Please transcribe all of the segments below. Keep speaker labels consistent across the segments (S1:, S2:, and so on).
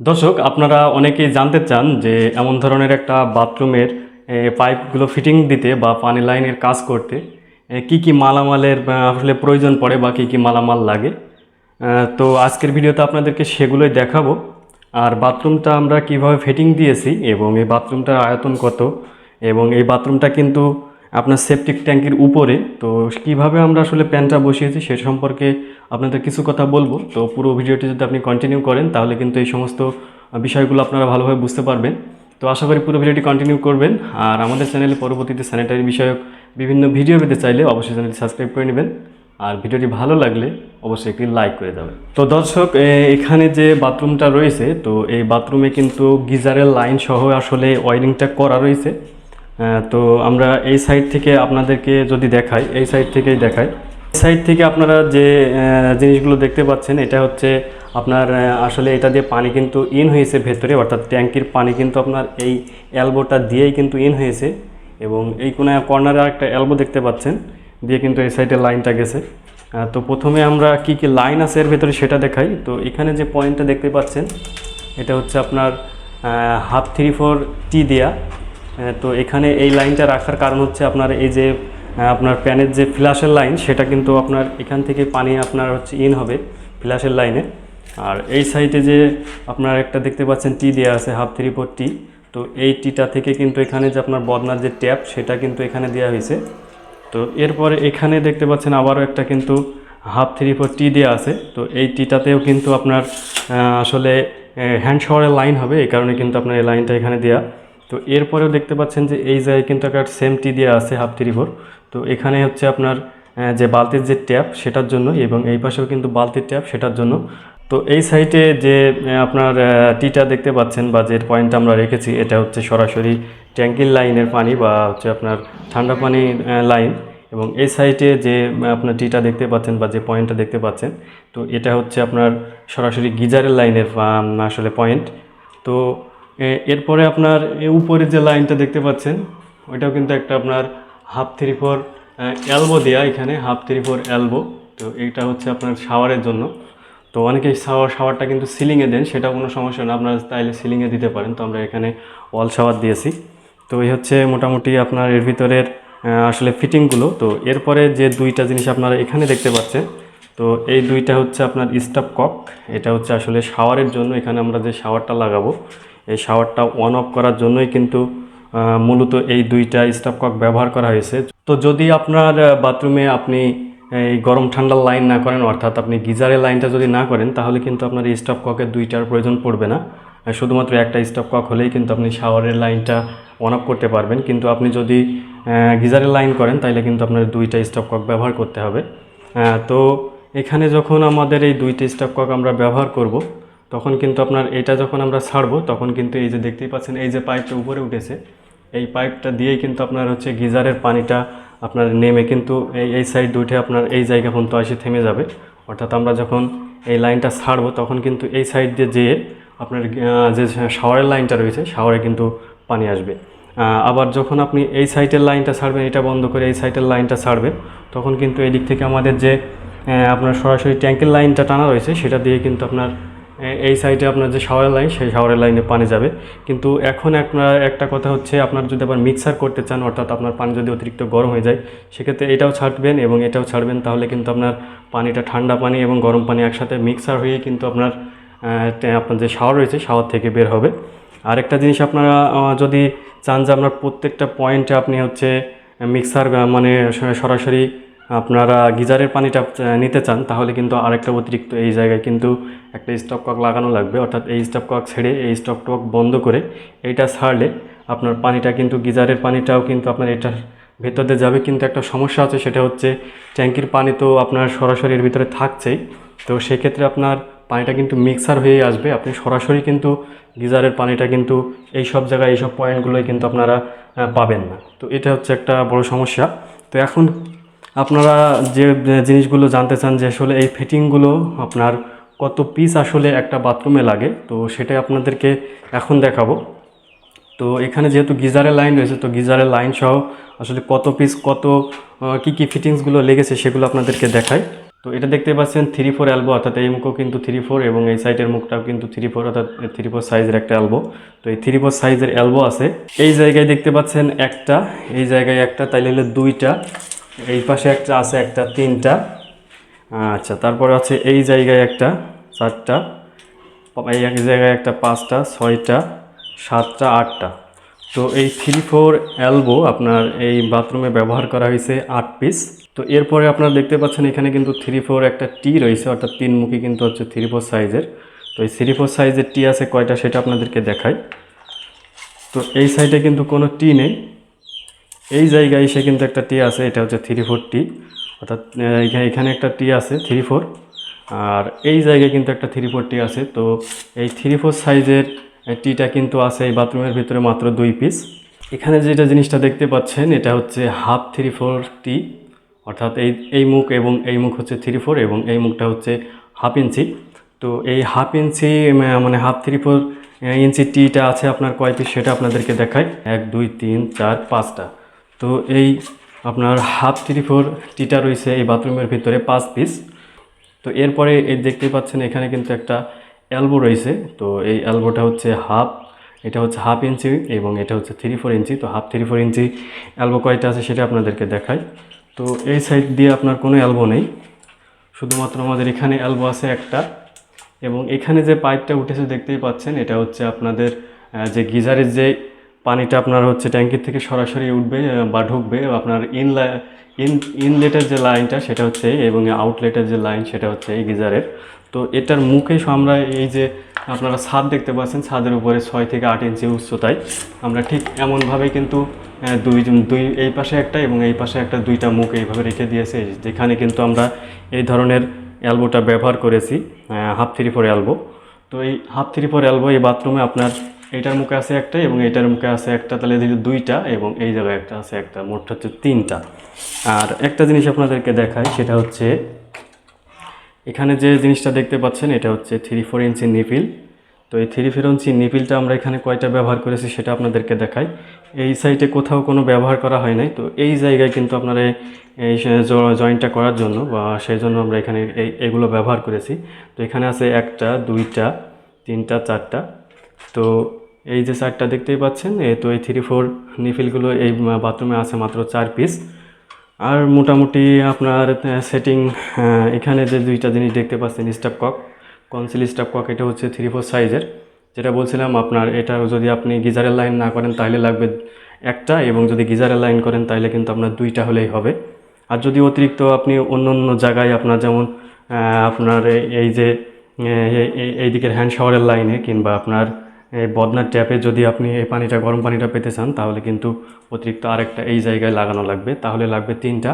S1: দর্শক, আপনারা অনেকেই জানতে চান যে এমন ধরনের একটা বাথরুমের পাইপগুলো ফিটিং দিতে বা পানি লাইনের কাজ করতে কি কি মালামালের আসলে প্রয়োজন পড়ে বা কি কি মালামাল লাগে। তো আজকের ভিডিওতে আপনাদেরকে সেগুলোই দেখাবো। আর বাথরুমটা আমরা কীভাবে ফিটিং দিয়েছি এবং এই বাথরুমটার আয়তন কত এবং এই বাথরুমটা কিন্তু আপনার সেপটিক ট্যাঙ্কির উপরে। তো কীভাবে আমরা আসলে প্যানটা বসিয়েছি সে সম্পর্কে আপনাদের কিছু কথা বলব। তো পুরো ভিডিওটি যদি আপনি কন্টিনিউ করেন, তাহলে কিন্তু এই সমস্ত বিষয়গুলো আপনারা ভালোভাবে বুঝতে পারবেন। তো আশা করি পুরো ভিডিওটি কন্টিনিউ করবেন। আর আমাদের চ্যানেলে পরবর্তীতে স্যানিটারি বিষয়ক বিভিন্ন ভিডিও পেতে চাইলে অবশ্যই চ্যানেলটি সাবস্ক্রাইব করে নেবেন। আর ভিডিওটি ভালো লাগলে অবশ্যই একটি লাইক করে দেবেন। তো দর্শক এখানে যে বাথরুমটা রয়েছে, তো এই বাথরুমে কিন্তু গিজারের লাইন সহ আসলে ওয়ারিংটা করা রয়েছে। তো আমরা এই সাইড থেকে আপনাদেরকে যদি দেখাই, এই সাইড থেকেই দেখাই। সাইড থেকে আপনারা যে জিনিসগুলো দেখতে পাচ্ছেন, এটা হচ্ছে আপনার আসলে এটা দিয়ে পানি কিন্তু ইন হয়েছে ভেতরে, অর্থাৎ ট্যাঙ্কির পানি কিন্তু আপনার এই অ্যালবোটা দিয়েই কিন্তু ইন হয়েছে। এবং এই কোনায় কর্নারে একটা অ্যালবো দেখতে পাচ্ছেন, দিয়ে কিন্তু এই সাইডে লাইনটা গেছে। তো প্রথমে আমরা কি কি লাইন আছে এর ভেতরে সেটা দেখাই। তো এখানে যে পয়েন্টটা দেখতে পাচ্ছেন, এটা হচ্ছে আপনার হাফ থ্রি ফোর টি দেয়া। তো এখানে এই লাইনটা রাখার কারণ হচ্ছে আপনার এই যে আপনার প্যানের যে ফ্ল্যাশের লাইন, সেটা কিন্তু আপনার এখান থেকে পানি আপনার হচ্ছে ইন হবে ফ্ল্যাশের লাইনে। আর এই সাইডে যে আপনার একটা দেখতে পাচ্ছেন টি দেওয়া আছে, হাফ থ্রি ফোর টি। তো এই টিটা থেকে কিন্তু এখানে যে আপনার বদনার যে ট্যাপ, সেটা কিন্তু এখানে দেওয়া হয়েছে। তো এরপরে এখানে দেখতে পাচ্ছেন আবারও একটা কিন্তু হাফ থ্রি ফোর টি দেওয়া আছে। তো এই টিটাতেও কিন্তু আপনার আসলে হ্যান্ড শাওয়ারের লাইন হবে, এই কারণে কিন্তু আপনার এই লাইনটা এখানে দেওয়া তো এরপরেও দেখতে পাচ্ছেন যে এই জায়গায় কিন্তু একটা সেম টি দেওয়া আছে হাফ থ্রি তো এখানে হচ্ছে আপনার যে বালতির যে ট্যাপ সেটার জন্য এবং এই পাশেও কিন্তু বালতির ট্যাপ সেটার জন্য। তো এই সাইটে যে আপনার টিটা দেখতে পাচ্ছেন বা যে পয়েন্টটা আমরা রেখেছি, এটা হচ্ছে সরাসরি ট্যাঙ্কির লাইনের পানি বা হচ্ছে আপনার ঠান্ডা পানি লাইন এবং এই সাইটে যে আপনার টিটা দেখতে পাচ্ছেন বা যে পয়েন্টটা দেখতে পাচ্ছেন, তো এটা হচ্ছে আপনার সরাসরি গিজারের লাইনের আসলে পয়েন্ট তো এরপরে আপনার উপরে যে লাইনটা দেখতে পাচ্ছেন, ওইটাও কিন্তু একটা আপনার হাফ থ্রি ফোর অ্যালবো দেওয়া এখানে হাফ থ্রি ফোর অ্যালবো তো এইটা হচ্ছে আপনার শাওয়ারের জন্য। তো অনেকেই শাওয়ার শাওয়ারটা কিন্তু সিলিংয়ে দেন সেটা কোনো সমস্যা না। আপনারা তাইলে সিলিংয়ে দিতে পারেন। তো আমরা এখানে ওয়াল শাওয়ার দিয়েছি। তো এই হচ্ছে মোটামুটি আপনার এর ভিতরের আসলে ফিটিংগুলো তো এরপরে যে দুইটা জিনিস আপনারা এখানে দেখতে পাচ্ছেন, তো এই দুইটা হচ্ছে আপনার স্টাফ কক এটা হচ্ছে আসলে শাওয়ারের জন্য। এখানে আমরা যে শাওয়ারটা লাগাবো এই শাওয়ারটা অন অফ করার জন্যই কিন্তু মূলত এই দুইটা স্টাফ কক ব্যবহার করা হয়েছে। তো যদি আপনার বাথরুমে আপনি এই গরম ঠান্ডার লাইন না করেন, অর্থাৎ আপনি গিজারের লাইনটা যদি না করেন, তাহলে কিন্তু আপনার এই স্টপ ককের দুইটার প্রয়োজন পড়বে না। শুধুমাত্র একটা স্টপ কক হলেই কিন্তু আপনি শাওয়ারের লাইনটা অন অফ করতে পারবেন। কিন্তু আপনি যদি গিজারের লাইন করেন তাহলে কিন্তু আপনার দুইটা স্টপ কক ব্যবহার করতে হবে। তো এখানে যখন আমাদের এই দুইটা স্টপ কক আমরা ব্যবহার করব তখন কিন্তু আপনার এটা যখন আমরা ছাড়বো, তখন কিন্তু এই যে দেখতেই পাচ্ছেন, এই যে পাইপটা উপরে উঠেছে, এই পাইপটা দিয়েই কিন্তু আপনার হচ্ছে গিজারের পানিটা আপনার নেমে কিন্তু এই এই সাইড উঠে আপনার এই জায়গা পর্যন্ত এসে থেমে যাবে। অর্থাৎ আমরা যখন এই লাইনটা ছাড়বো, তখন কিন্তু এই সাইড দিয়ে যেয়ে আপনার যে শাওয়ারের লাইনটা রয়েছে শাওয়ারে কিন্তু পানি আসবে। আবার যখন আপনি এই সাইডের লাইনটা ছাড়বেন, এটা বন্ধ করে এই সাইডের লাইনটা ছাড়বেন, তখন কিন্তু এই দিক থেকে আমাদের যে আপনার সরাসরি ট্যাঙ্কের লাইনটা টানা রয়েছে, সেটা দিয়ে কিন্তু আপনার এই সাইডে আপনার যে শাওয়ারের লাইন সেই শাওয়ারের লাইনে পানি যাবে। কিন্তু এখন আপনার একটা কথা হচ্ছে, আপনার যদি আবার মিক্সার করতে চান, অর্থাৎ আপনার পানি যদি অতিরিক্ত গরম হয়ে যায়, সেক্ষেত্রে এটাও ছাড়বেন এবং এটাও ছাড়বেন, তাহলে কিন্তু আপনার পানিটা ঠান্ডা পানি এবং গরম পানি একসাথে মিক্সার হয়ে কিন্তু আপনার আপনার যে শাওয়ার রয়েছে শাওয়ার থেকে বের হবে। আরেকটা জিনিস আপনারা যদি চান যে আপনার প্রত্যেকটা পয়েন্টে আপনি হচ্ছে মিক্সার মানে সরাসরি আপনারা গিজারের পানিটা নিতে চান, তাহলে কিন্তু আরেকটা অতিরিক্ত এই জায়গায় কিন্তু একটা স্টপ কক লাগানো লাগবে। অর্থাৎ এই স্টপ কক ছেড়ে এই স্টপ কক বন্ধ করে এইটা ছাড়লে আপনার পানিটা কিন্তু, গিজারের পানিটাও কিন্তু আপনার এটার ভেতর দিয়ে যাবে। কিন্তু একটা সমস্যা আছে, সেটা হচ্ছে ট্যাঙ্কির পানি তো আপনার সরাসরি এর ভিতরে থাকছেই। তো সেক্ষেত্রে আপনার পানিটা কিন্তু মিক্সার হয়ে আসবে। আপনি সরাসরি কিন্তু গিজারের পানিটা কিন্তু এই সব জায়গায় এইসব পয়েন্টগুলোই কিন্তু আপনারা পাবেন না। তো এটা হচ্ছে একটা বড় সমস্যা। তো এখন আপনারা যে জিনিসগুলো জানতে চান যে আসলে এই ফিটিংগুলো আপনার কত পিস আসলে একটা বাথরুমে লাগে, তো সেটাই আপনাদেরকে এখন দেখাবো। তো এখানে যেহেতু গিজারের লাইন রয়েছে, তো গিজারের লাইন সহ আসলে কত পিস কত কি কি ফিটিংসগুলো লেগেছে সেগুলো আপনাদেরকে দেখাই। তো এটা দেখতে পাচ্ছেন থ্রি ফোর অ্যালবো অর্থাৎ এই মুখও কিন্তু থ্রি ফোর এবং এই সাইডের মুখটাও কিন্তু থ্রি ফোর অর্থাৎ থ্রি ফোর সাইজের একটা অ্যালবো তো এই থ্রি ফোর সাইজের অ্যালবো আছে। এই জায়গায় দেখতে পাচ্ছেন একটা, এই জায়গায় একটা, তাইলে দুইটা। এই পাশে একটা আছে, একটা তিনটা। আচ্ছা তারপরে আছে এই জায়গায় একটা, চারটা। এই এক জায়গায় একটা পাঁচটা, ছয়টা, সাতটা, আটটা। তো এই থ্রি ফোর অ্যালবো আপনার এই বাথরুমে ব্যবহার করা হয়েছে আট পিস তো এরপরে আপনারা দেখতে পাচ্ছেন এখানে কিন্তু থ্রি ফোর একটা টি রয়েছে, অর্থাৎ তিনমুখী কিন্তু হচ্ছে থ্রি ফোর সাইজের তো এই থ্রি ফোর সাইজের টি আছে কয়টা সেটা আপনাদেরকে দেখাই। তো এই সাইডে কিন্তু কোনো টি নেই। এই জায়গায় এসে কিন্তু একটা টি আছে, এটা হচ্ছে থ্রি ফোর টি। অর্থাৎ এখানে এখানে একটা টি আছে থ্রি ফোর আর এই জায়গায় কিন্তু একটা থ্রি ফোর টি আছে। তো এই থ্রি ফোর সাইজের টিটা কিন্তু আছে এই বাথরুমের ভিতরে মাত্র দুই পিস এখানে যেটা জিনিসটা দেখতে পাচ্ছেন, এটা হচ্ছে হাফ থ্রি ফোর টি। অর্থাৎ এই এই মুখ এবং এই মুখ হচ্ছে থ্রি ফোর এবং এই মুখটা হচ্ছে হাফ ইঞ্চি। তো এই হাফ ইঞ্চি মানে হাফ থ্রি ফোর ইঞ্চি টিটা আছে আপনার কয় পিস সেটা আপনাদেরকে দেখায় এক, দুই, তিন, চার, পাঁচটা। তো এই আপনার হাফ থ্রি ফোর টিটা রয়েছে এই বাথরুমের ভিতরে, পাঁচ পিস তো এরপরে এই দেখতে পাচ্ছেন এখানে কিন্তু একটা অ্যালবো রয়েছে। তো এই অ্যালবোটা হচ্ছে হাফ এটা হচ্ছে হাফ ইঞ্চি এবং এটা হচ্ছে থ্রি ফোর ইঞ্চি তো half three four inch elbow কয়টা আছে সেটা আপনাদেরকে দেখাই। তো এই সাইড দিয়ে আপনার কোনো অ্যালবো নেই। শুধুমাত্র আমাদের এখানে অ্যালবো আছে একটা এবং এখানে যে পাইপটা উঠেছে দেখতেই পাচ্ছেন, এটা হচ্ছে আপনাদের যে গিজারের যে পানিটা আপনার হচ্ছে ট্যাঙ্কির থেকে সরাসরি উঠবে বা ঢুকবে। আপনার ইন ইন ইনলেটের যে লাইনটা সেটা হচ্ছে, এবং আউটলেটের যে লাইন সেটা হচ্ছে এই গিজারের। তো এটার মুখে আমরা এই যে আপনারা ছাদ দেখতে পাচ্ছেন, ছাদের উপরে ছয় থেকে আট ইঞ্চি উচ্চতায়। আমরা ঠিক এমনভাবে কিন্তু দুই দুই এই পাশে একটা এবং এই পাশে একটা দুইটা মুখ এইভাবে রেখে দিয়েছে। যেখানে কিন্তু আমরা এই ধরনের অ্যালবোটা ব্যবহার করেছি হাফ থ্রি ফোর অ্যালবো তো এই হাফ থ্রি ফোর অ্যালবো এই বাথরুমে আপনার এইটার মুখে আছে একটা এবং এটার মুখে আছে একটা, তাহলে এদিকে দুইটা এবং এই জায়গায় একটা আছে একটা, মোট হচ্ছে তিনটা। আর একটা জিনিস আপনাদেরকে দেখাই, সেটা হচ্ছে এখানে যে জিনিসটা দেখতে পাচ্ছেন, এটা হচ্ছে থ্রি ফোর ইঞ্চি নিপিল। তো এই থ্রি ফোর ইঞ্চি নিপিলটা আমরা এখানে কয়টা ব্যবহার করেছি সেটা আপনাদেরকে দেখাই। এই সাইডে কোথাও কোনো ব্যবহার করা হয় নাই, তো এই জায়গায় কিন্তু আপনারা এই জয়েন্টটা করার জন্য বা সেই জন্য আমরা এখানে এই, এগুলো ব্যবহার করেছি। তো এখানে আছে একটা, দুইটা, তিনটা, চারটা। তো এই যে চারটা দেখতেই পাচ্ছেন তো এই থ্রি ফোর নিফিলগুলো এই বাথরুমে আছে মাত্র চার পিস আর মোটামুটি আপনার সেটিং এখানে যে দুইটা জিনিস দেখতে পাচ্ছেন staff cock conceal staff cock এটা হচ্ছে থ্রি ফোর সাইজের যেটা বলছিলাম আপনার, এটা যদি আপনি গিজারের লাইন না করেন তাহলে লাগবে একটা, এবং যদি গিজারের লাইন করেন তাহলে কিন্তু আপনার দুইটা হলেই হবে। আর যদি অতিরিক্ত আপনি অন্য অন্য জায়গায় আপনার যেমন আপনার এই- যে এই দিকের হ্যান্ড শাওয়ারের লাইনে কিংবা আপনার এই বদনার ট্যাপে যদি আপনি এই পানিটা, গরম পানিটা পেতে চান, তাহলে কিন্তু অতিরিক্ত আরেকটা এই জায়গায় লাগানো লাগবে। তাহলে লাগবে তিনটা।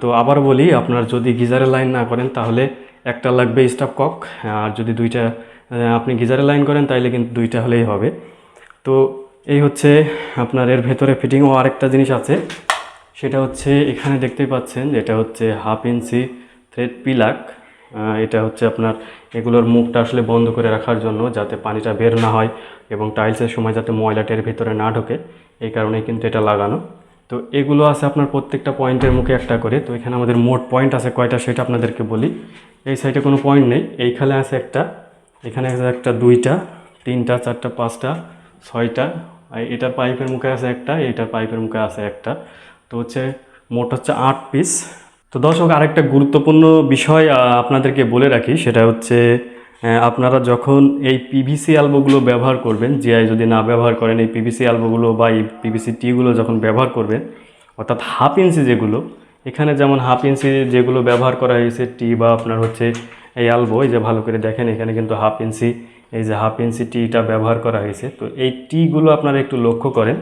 S1: তো আবার বলি, আপনার যদি গিজারের লাইন না করেন, তাহলে একটা লাগবে স্টাফ কক, আর যদি দুইটা আপনি গিজারের লাইন করেন তাহলে কিন্তু দুইটা হলেই হবে। তো এই হচ্ছে আপনার এর ভেতরে ফিটিং ও আরেকটা জিনিস আছে। সেটা হচ্ছে, এখানে দেখতেই পাচ্ছেন এটা হচ্ছে হাফ ইঞ্চি থ্রেড পিলাক এটা হচ্ছে আপনার এগুলোর মুখটা আসলে বন্ধ করে রাখার জন্য যাতে পানিটা বের না হয় এবং টাইলসের সময় যাতে ময়লাটের ভিতরে না ঢোকে। এই কারণেই কিন্তু এটা লাগানো। তো এগুলো আছে আপনার প্রত্যেকটা পয়েন্টের মুখে একটা করে। তো এখানে আমাদের মোট পয়েন্ট আছে কয়টা সেটা আপনাদেরকে বলি। এই সাইডে কোনো পয়েন্ট নেই। এইখানে আছে একটা। এখানে আছে একটা দুইটা, তিনটা, চারটা, পাঁচটা, ছয়টা। আর এটার পাইপের মুখে আছে একটা, এটার পাইপের মুখে আছে একটা। তো হচ্ছে মোট হচ্ছে আট পিস তো দর্শক, আরেকটা গুরুত্বপূর্ণ বিষয় আপনাদেরকে বলে রাখি, সেটা হচ্ছে আপনারা যখন এই পিভিসি অ্যালবোগুলো ব্যবহার করবেন জিআই যদি না ব্যবহার করেন, এই পিভিসি অ্যালবোগুলো বা এই পিভিসি টিগুলো যখন ব্যবহার করবেন, অর্থাৎ হাফ ইঞ্চি যেগুলো, এখানে যেমন হাফ ইঞ্চি যেগুলো ব্যবহার করা হয়েছে টি বা আপনার হচ্ছে এই অ্যালবো এই যে ভালো করে দেখেন, এখানে কিন্তু হাফ ইঞ্চি এই যে হাফ ইঞ্চি টিটা ব্যবহার করা হয়েছে, তো এই টিগুলো আপনারা একটু লক্ষ্য করেন।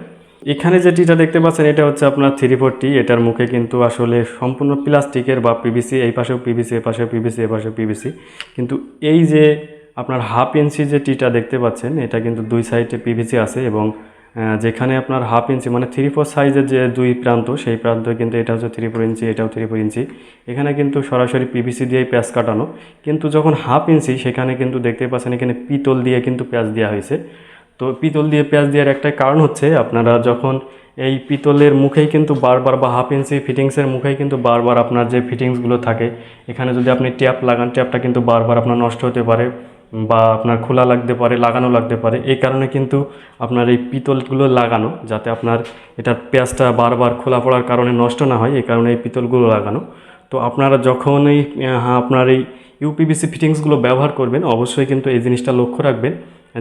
S1: এখানে যে টিটা দেখতে পাচ্ছেন, এটা হচ্ছে আপনার থ্রি ফোর টি এটার মুখে কিন্তু আসলে সম্পূর্ণ প্লাস্টিকের বা পিভিসি এই পাশেও পিভিসি এ পাশেও পিভিসি এ পাশেও পিভিসি কিন্তু এই যে আপনার হাফ ইঞ্চি যে টিটা দেখতে পাচ্ছেন, এটা কিন্তু দুই সাইডে পিভিসি আছে এবং যেখানে আপনার হাফ ইঞ্চি মানে থ্রি ফোর সাইজের যে দুই প্রান্ত, সেই প্রান্ত কিন্তু এটা হচ্ছে থ্রি ফোর ইঞ্চি, এটাও থ্রি ফোর ইঞ্চি। এখানে কিন্তু সরাসরি পিভিসি দিয়েই প্যাচ কাটানো। কিন্তু যখন হাফ ইঞ্চি, সেখানে কিন্তু দেখতে পাচ্ছেন এখানে পিতল দিয়ে কিন্তু প্যাঁচ দেওয়া হয়েছে। তো পিতল দিয়ে পেঁয়াজ দেওয়ার একটাই কারণ হচ্ছে আপনারা যখন এই পিতলের মুখেই কিন্তু বারবার বা হাফ ইঞ্চি ফিটিংসের মুখেই কিন্তু বারবার আপনার যে ফিটিংসগুলো থাকে, এখানে যদি আপনি ট্যাপ লাগান ট্যাপটা কিন্তু বারবার আপনার নষ্ট হতে পারে বা আপনার খোলা লাগতে পারে, লাগানো লাগতে পারে। এই কারণে কিন্তু আপনার এই পিতলগুলো লাগানো যাতে আপনার এটার পেঁয়াজটা বারবার খোলা পড়ার কারণে নষ্ট না হয়, এই কারণে এই পিতলগুলো লাগানো। তো আপনারা যখন এই আপনার এই ইউপিবিসি ফিটিংসগুলো ব্যবহার করবেন, অবশ্যই কিন্তু এই জিনিসটা লক্ষ্য রাখবেন।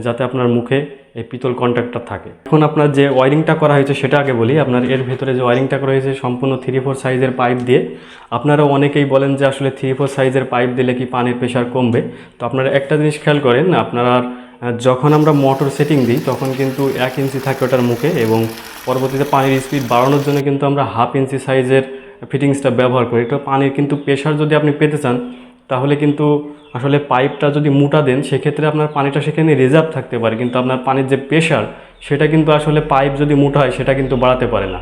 S1: যাতে আপনার মুখে এই পিতল কন্ট্যাক্টটা থাকে। এখন আপনার যে ওয়ারিংটা করা হয়েছে, সেটা আগে বলি। আপনার এর ভেতরে যে ওয়ারিংটা করা হয়েছে, সম্পূর্ণ থ্রি ফোর সাইজের পাইপ দিয়ে। আপনারা অনেকেই বলেন যে আসলে থ্রি ফোর সাইজের পাইপ দিলে কি পানির প্রেশার কমবে? তো আপনারা একটা জিনিস খেয়াল করেন, আপনারা যখন আমরা মোটর সেটিং দিই, তখন কিন্তু এক ইঞ্চি থাকে ওটার মুখে এবং পরবর্তীতে পানির স্পিড বাড়ানোর জন্য কিন্তু আমরা হাফ ইঞ্চি সাইজের ফিটিংসটা ব্যবহার করি। তো পানির কিন্তু প্রেশার যদি আপনি পেতে চান তাহলে কিন্তু আসলে পাইপটা যদি মোটা দেন, সেক্ষেত্রে আপনার পানিটা সেখানে রিজার্ভ থাকতে পারে। কিন্তু আপনার পানির যে প্রেশার সেটা কিন্তু আসলে পাইপ যদি মোটা হয়, সেটা কিন্তু বাড়াতে পারে না।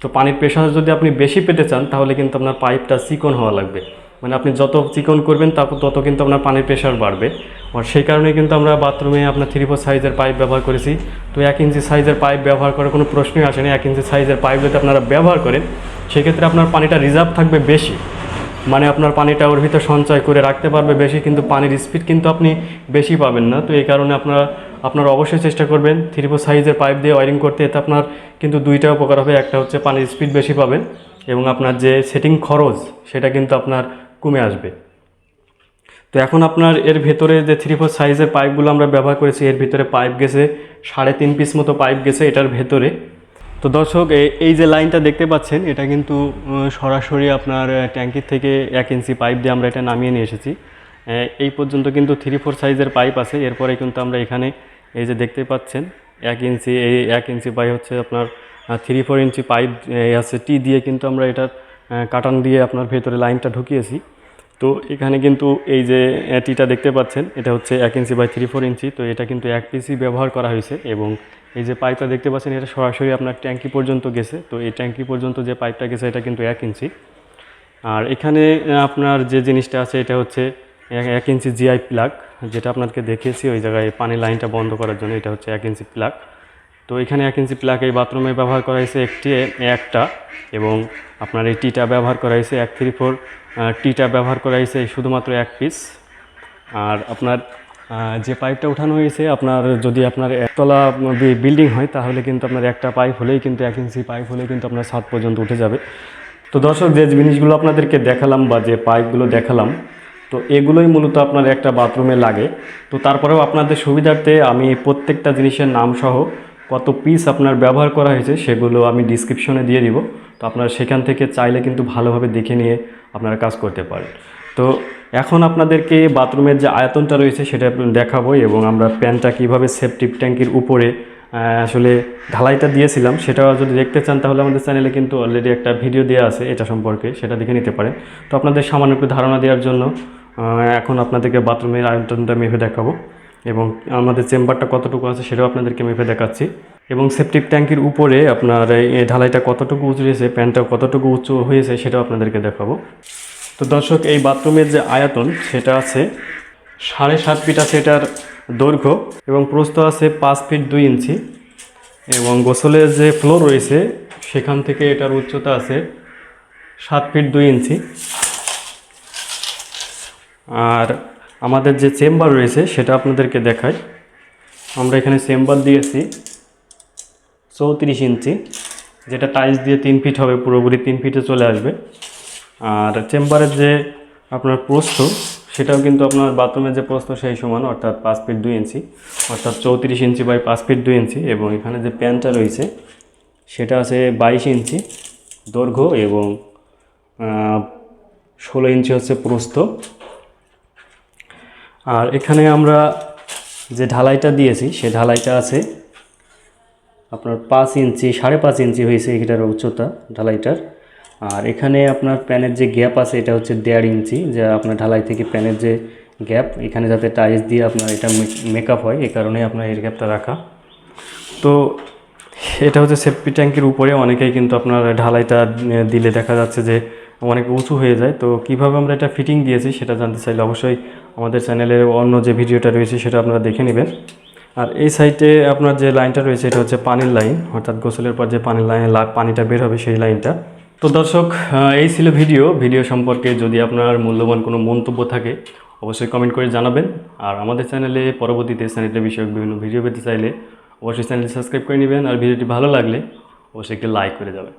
S1: তো পানির প্রেশার যদি আপনি বেশি পেতে চান, তাহলে কিন্তু আপনার পাইপটা চিকন হওয়া লাগবে। মানে আপনি যত চিকন করবেন তারপর তত কিন্তু আপনার পানির প্রেশার বাড়বে। আর সেই কারণে কিন্তু আমরা বাথরুমে আপনার থ্রি ফোর সাইজের পাইপ ব্যবহার করেছি। তো এক ইঞ্চি সাইজের পাইপ ব্যবহার করার কোনো প্রশ্নই আসেনি এক ইঞ্চি সাইজের পাইপ যদি আপনারা ব্যবহার করেন, সেক্ষেত্রে আপনার পানিটা রিজার্ভ থাকবে বেশি। মানে আপনার পানিটা ওর ভিতর সঞ্চয় করে রাখতে পারবে বেশি, কিন্তু পানির স্পিড কিন্তু আপনি বেশি পাবেন না। তো এই কারণে আপনারা আপনারা অবশ্যই চেষ্টা করবেন থ্রি ফোর সাইজের পাইপ দিয়ে ওয়ারিং করতে। এতে আপনার কিন্তু দুইটা উপকার হবে। একটা হচ্ছে পানির স্পিড বেশি পাবেন এবং আপনার যে সেটিং খরচ, সেটা কিন্তু আপনার কমে আসবে। তো এখন আপনার এর ভেতরে যে থ্রি ফোর সাইজের পাইপগুলো আমরা ব্যবহার করেছি, এর ভিতরে পাইপ গেছে সাড়ে তিন পিস মতো পাইপ গেছে এটার ভেতরে। তো দর্শক এই যে লাইনটা দেখতে পাচ্ছেন, এটা কিন্তু সরাসরি আপনার ট্যাঙ্কির থেকে এক ইঞ্চি পাইপ দিয়ে আমরা এটা নামিয়ে নিয়ে এসেছি। এই পর্যন্ত কিন্তু থ্রি ফোর সাইজের পাইপ আছে। এরপরে কিন্তু আমরা এখানে এই যে দেখতে পাচ্ছেন, এক ইঞ্চি, এই এক ইঞ্চি পাইপ হচ্ছে আপনার থ্রি ফোর ইঞ্চি পাইপ আছে। টি দিয়ে কিন্তু আমরা এটার কাটান দিয়ে আপনার ভেতরে লাইনটা ঢুকিয়েছি। তো এখানে কিন্তু এই যে টিটা দেখতে পাচ্ছেন, এটা হচ্ছে এক inch by three four inch তো এটা কিন্তু এক পিসি ব্যবহার করা হয়েছে এবং এই যে পাইপটা দেখতে পাচ্ছেন, এটা সরাসরি আপনার ট্যাঙ্কি পর্যন্ত গেছে। তো এই ট্যাঙ্কি পর্যন্ত যে পাইপটা গেছে, এটা কিন্তু এক ইঞ্চি। আর এখানে আপনার যে জিনিসটা আছে, এটা হচ্ছে এক- ইঞ্চি জিআই প্লাগ যেটা আপনাকে দেখিয়েছি, ওই জায়গায় পানি লাইনটা বন্ধ করার জন্য, এটা হচ্ছে এক ইঞ্চি প্লাগ তো এখানে এক ইঞ্চি প্লাগ এই বাথরুমে ব্যবহার করা হয়েছে একটি একটা, এবং আপনার এই টিটা ব্যবহার করা হয়েছে এক থ্রি ফোর টিটা ব্যবহার করা হয়েছে শুধুমাত্র এক পিস আর আপনার যে পাইপটা উঠানো হয়েছে, আপনার যদি আপনার একতলা বিল্ডিং হয়, তাহলে কিন্তু আপনার একটা পাইপ হলেই কিন্তু এক ইঞ্চি পাইপ হলেই কিন্তু আপনার ছাদ পর্যন্ত উঠে যাবে। তো দর্শক, যে জিনিসগুলো আপনাদেরকে দেখালাম বা যে পাইপগুলো দেখালাম, তো এগুলোই মূলত আপনার একটা বাথরুমে লাগে। তো তারপরেও আপনাদের সুবিধার্থে আমি প্রত্যেকটা জিনিসের নাম সহ কত পিস আপনার ব্যবহার করা হয়েছে, সেগুলো আমি ডিসক্রিপশনে দিয়ে দিব। তো আপনারা সেখান থেকে চাইলে কিন্তু ভালোভাবে দেখে নিয়ে আপনারা কাজ করতে পারেন। তো এখন আপনাদেরকে বাথরুমের যে আয়তনটা রয়েছে সেটা দেখাবো এবং আমরা প্যানটা কীভাবে সেপটিক ট্যাঙ্কির উপরে আসলে ঢালাইটা দিয়েছিলাম, সেটা যদি দেখতে চান তাহলে আমাদের চ্যানেলে কিন্তু অলরেডি একটা ভিডিও দেওয়া আছে এটা সম্পর্কে, সেটা দেখে নিতে পারেন। তো আপনাদের সামান্য একটু ধারণা দেওয়ার জন্য এখন আপনাদেরকে বাথরুমের আয়তনটা মেপে দেখাবো এবং আমাদের চেম্বারটা কতটুকু আছে সেটাও আপনাদেরকে মেপে দেখাচ্ছি। এবং সেপটিক ট্যাঙ্কির উপরে আপনার এই ঢালাইটা কতটুকু উঁচু হয়েছে প্যানটা কতটুকু উঁচু হয়েছে সেটাও আপনাদেরকে দেখাবো। তো দর্শক, এই বাথরুমের যে আয়তন, সেটা আছে সাড়ে সাত ফিট আছে এটার দৈর্ঘ্য এবং প্রস্থ আছে পাঁচ ফিট দুই ইঞ্চি এবং গোসলের যে ফ্লোর রয়েছে, সেখান থেকে এটার উচ্চতা আছে সাত ফিট দুই ইঞ্চি। আর আমাদের যে চেম্বার রয়েছে, সেটা আপনাদেরকে দেখাই। আমরা এখানে চেম্বার দিয়েছি চৌত্রিশ ইঞ্চি, যেটা টাইলস দিয়ে তিন ফিট হবে, পুরোপুরি তিন ফিটে চলে আসবে। আর চেম্বারের যে আপনার প্রস্থ, সেটাও কিন্তু আপনার বাথরুমের যে প্রস্থ সেই সমান, অর্থাৎ পাঁচ ফিট দুই ইঞ্চি, অর্থাৎ চৌত্রিশ ইঞ্চি বাই পাঁচ ফিট দুই ইঞ্চি, এবং এখানে যে প্যানটা রয়েছে, সেটা আছে বাইশ ইঞ্চি দৈর্ঘ্য এবং ষোলো ইঞ্চি হচ্ছে প্রস্থ। আর এখানে আমরা যে ঢালাইটা দিয়েছি, সে ঢালাইটা আছে আপনার পাঁচ ইঞ্চি, সাড়ে পাঁচ ইঞ্চি হয়েছে এটার উচ্চতা ঢালাইটার। আর এখানে আপনার প্যানের যে গ্যাপ আছে, এটা হচ্ছে দেড় ইঞ্চি, যা আপনার ঢালাই থেকে প্যানের যে গ্যাপ, এখানে যাতে টাইলস দিয়ে আপনার এটা মেকআপ হয় এই কারণে আপনার এর গ্যাপটা রাখা। তো এটা হচ্ছে সেফটি ট্যাঙ্কের উপরে, অনেকেই কিন্তু আপনার ঢালাইটা দিলে দেখা যাচ্ছে যে অনেক উঁচু হয়ে যায়। তো কীভাবে আমরা এটা ফিটিং দিয়েছি, সেটা জানতে চাইলে অবশ্যই আমাদের চ্যানেলের অন্য যে ভিডিওটা রয়েছে, সেটা আপনারা দেখে নেবেন। আর এই সাইডে আপনার যে লাইনটা রয়েছে, এটা হচ্ছে পানির লাইন, অর্থাৎ গোসলের পর যে পানির লাইনে পানিটা বের হবে সেই লাইনটা। তো দর্শক এই ছিল ভিডিও। ভিডিও সম্পর্কে যদি আপনার মূল্যবান কোনো মন্তব্য থাকে, অবশ্যই কমেন্ট করে জানাবেন। আর আমাদের চ্যানেলে পরবর্তীতে স্যানিটারি বিষয়ক বিভিন্ন ভিডিও পেতে চাইলে, অবশ্যই চ্যানেলটি সাবস্ক্রাইব করে নেবেন। আর ভিডিওটি ভালো লাগলে, অবশ্যই একটি লাইক করে যাবেন।